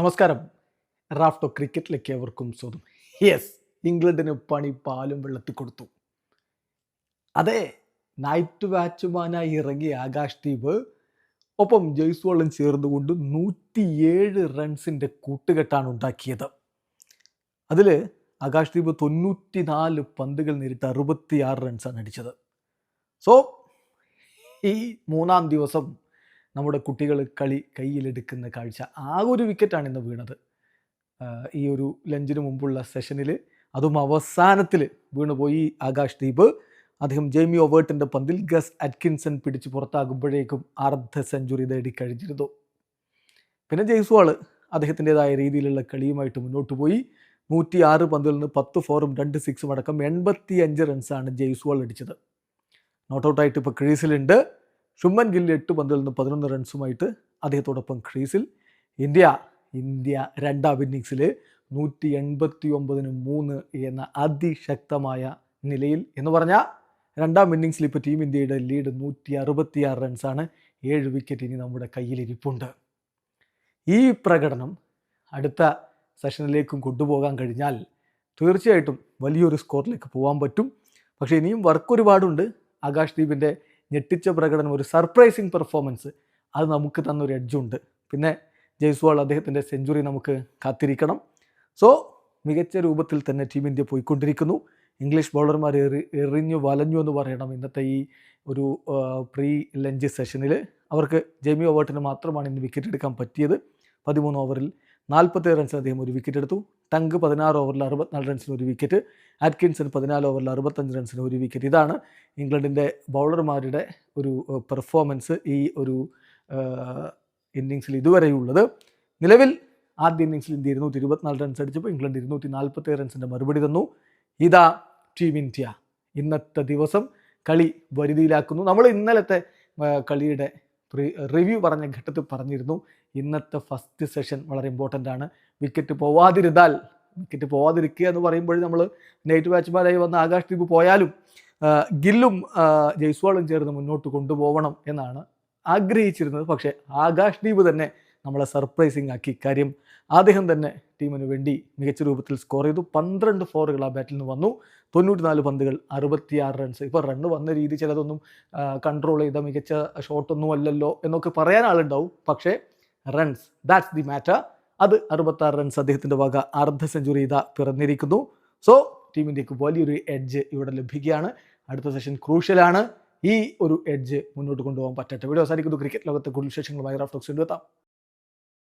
നമസ്കാരം. റാഫ്റ്റോ ക്രിക്കറ്റിലേക്ക് ഏവർക്കും സ്വാഗതം. യെസ് ഇംഗ്ലണ്ടിന് പണി പാലും വെള്ളത്തിൽ കൊടുത്തു. അതെ നൈറ്റ് ബാറ്റ്സ്മാനായി ഇറങ്ങിയ ആകാശ് ദീപ് ഒപ്പം ജയ്സ്വാളും ചേർന്നുകൊണ്ട് നൂറ്റിയേഴ് റൺസിന്റെ കൂട്ടുകെട്ടാണ് ഉണ്ടാക്കിയത്. അതിൽ ആകാശ് ദീപ് തൊണ്ണൂറ്റി നാല് പന്തുകൾ നേരിട്ട് അറുപത്തിയാറ് റൺസാണ് അടിച്ചത്. സോ ഈ മൂന്നാം ദിവസം നമ്മുടെ കുട്ടികൾ കളി കയ്യിലെടുക്കുന്ന കാഴ്ച. ആ ഒരു വിക്കറ്റാണ് ഇന്ന് വീണത്. ഈ ഒരു ലഞ്ചിന് മുമ്പുള്ള സെഷനിൽ അതും അവസാനത്തിൽ വീണുപോയി ആകാശ് ദീപ്. അദ്ദേഹം ജെയ്മി ഒവേർട്ടിന്റെ പന്തിൽ ഗസ് അറ്റ്കിൻസൺ പിടിച്ച് പുറത്താകുമ്പോഴേക്കും അർദ്ധ സെഞ്ചുറി നേടി കഴിഞ്ഞിരുന്നു. പിന്നെ ജെയ്സ്വാൾ അദ്ദേഹത്തിന്റെതായ രീതിയിലുള്ള കളിയുമായിട്ട് മുന്നോട്ട് പോയി. നൂറ്റി ആറ് പന്തിൽ നിന്ന് പത്ത് ഫോറും രണ്ട് സിക്സും അടക്കം എൺപത്തി അഞ്ച് റൺസാണ് ജെയ്സ്വാൾ അടിച്ചത്. നോട്ട് ഔട്ടായിട്ട് ഇപ്പോൾ ക്രീസിലുണ്ട്. ശുഭൻ ഗില്ല് എട്ട് പന്തിൽ നിന്ന് പതിനൊന്ന് റൺസുമായിട്ട് അദ്ദേഹത്തോടൊപ്പം ക്രീസിൽ. ഇന്ത്യ ഇന്ത്യ രണ്ടാം ഇന്നിങ്സിൽ നൂറ്റി എൺപത്തി ഒമ്പതിന് മൂന്ന് എന്ന അതിശക്തമായ നിലയിൽ എന്ന് പറഞ്ഞാൽ രണ്ടാം ഇന്നിങ്സിൽ ഇപ്പോൾ ടീം ഇന്ത്യയുടെ ലീഡ് നൂറ്റി അറുപത്തിയാറ് റൺസാണ്. ഏഴ് വിക്കറ്റ് ഇനി നമ്മുടെ കയ്യിലിരിപ്പുണ്ട്. ഈ പ്രകടനം അടുത്ത സെഷനിലേക്കും കൊണ്ടുപോകാൻ കഴിഞ്ഞാൽ തീർച്ചയായിട്ടും വലിയൊരു സ്കോറിലേക്ക് പോകാൻ പറ്റും. പക്ഷേ ഇനിയും വർക്ക് ഒരുപാടുണ്ട്. ആകാശ് ദീപിന്റെ ഞെട്ടിച്ച പ്രകടനം ഒരു സർപ്രൈസിങ് പെർഫോമൻസ് അത് നമുക്ക് തന്നൊരു എഡ്ജുണ്ട് പിന്നെ ജയ്സ്വാൾ അദ്ദേഹത്തിന്റെ സെഞ്ചുറി നമുക്ക് കാത്തിരിക്കണം. സോ മികച്ച രൂപത്തിൽ തന്നെ ടീം ഇന്ത്യ പോയിക്കൊണ്ടിരിക്കുന്നു. ഇംഗ്ലീഷ് ബൗളർമാർ എറി എറിഞ്ഞു വലഞ്ഞു എന്ന് പറയണം ഇന്നത്തെ ഈ ഒരു പ്രീ ലഞ്ച് സെഷനിൽ അവർക്ക് ജെമി ഓവേർട്ടിന് മാത്രമാണ് ഇന്ന് വിക്കറ്റ് എടുക്കാൻ പറ്റിയത്. പതിമൂന്ന് ഓവറിൽ നാൽപ്പത്തേഴ് റൺസിന് അദ്ദേഹം ഒരു വിക്കറ്റ് എടുത്തു. ടങ്ക് പതിനാറ് ഓവറിൽ അറുപത്തിനാല് റൺസിന് ഒരു വിക്കറ്റ് ആറ്റ്കിൻസൺ പതിനാല് ഓവറിൽ അറുപത്തഞ്ച് റൺസിന് ഒരു വിക്കറ്റ് ഇതാണ് ഇംഗ്ലണ്ടിന്റെ ബൗളർമാരുടെ ഒരു പെർഫോമൻസ് ഈ ഒരു ഇന്നിങ്സിൽ ഇതുവരെയുള്ളത്. നിലവിൽ ആദ്യ ഇന്നിങ്സിൽ ഇന്ത്യ ഇരുന്നൂറ്റി ഇരുപത്തിനാല് റൺസ് അടിച്ചപ്പോൾ ഇംഗ്ലണ്ട് ഇരുന്നൂറ്റി നാൽപ്പത്തേഴ് റൺസിന്റെ മറുപടി തന്നു. ഇതാ ടീം ഇന്ത്യ. ഇന്നത്തെ ദിവസം കളി വരുതിയിലാക്കുന്നു. നമ്മൾ ഇന്നലത്തെ കളിയുടെ റിവ്യൂ പറഞ്ഞ ഘട്ടത്തിൽ പറഞ്ഞിരുന്നു. ഇന്നത്തെ ഫസ്റ്റ് സെഷൻ വളരെ ഇമ്പോർട്ടന്റ് ആണ്. വിക്കറ്റ് പോവാതിരുന്നാൽ വിക്കറ്റ് പോവാതിരിക്കുക എന്ന് പറയുമ്പോൾ നമ്മൾ നൈറ്റ് ബാച്ച്മാരായി വന്ന ആകാശ് ദീപ് പോയാലും ഗില്ലും ജയ്സ്വാളും ചേർന്ന് മുന്നോട്ട് കൊണ്ടുപോകണം എന്നാണ് ആഗ്രഹിച്ചിരുന്നത്. പക്ഷേ ആകാശ് ദീപ് തന്നെ നമ്മളെ സർപ്രൈസിങ് ആക്കി. കാര്യം അദ്ദേഹം തന്നെ ടീമിന് വേണ്ടി മികച്ച രൂപത്തിൽ സ്കോർ ചെയ്തു. പന്ത്രണ്ട് ഫോറുകൾ ആ ബാറ്റിൽ നിന്ന് വന്നു. തൊണ്ണൂറ്റിനാല് പന്തുകൾ അറുപത്തിയാറ് റൺസ് ഇപ്പോൾ റണ്ണ് വന്ന രീതി ചിലതൊന്നും കൺട്രോൾ ചെയ്ത മികച്ച ഷോട്ടൊന്നും അല്ലല്ലോ എന്നൊക്കെ പറയാൻ ആളുണ്ടാവും. പക്ഷേ റൺസ് ദാറ്റ്സ് ദി മാറ്റർ അത് അറുപത്താറ് റൺസ് അദ്ദേഹത്തിന്റെ വക അർദ്ധ സെഞ്ചുറി ഇതാ പിറന്നിരിക്കുന്നു. സോ ടീം വലിയൊരു എഡ്ജ് ഇവിടെ ലഭിക്കുകയാണ്. അടുത്ത സെഷൻ ക്രൂഷ്യലാണ് ഈ ഒരു എഡ്ജ് മുന്നോട്ട് കൊണ്ടുപോകാൻ പറ്റട്ടെ വീഡിയോ അവസാനിക്കുന്നു. ക്രിക്കറ്റ് ലോകത്തെ കൂടുതൽ വിശേഷങ്ങളുമായി റാഫ്റ്റോക്സ് എത്താം.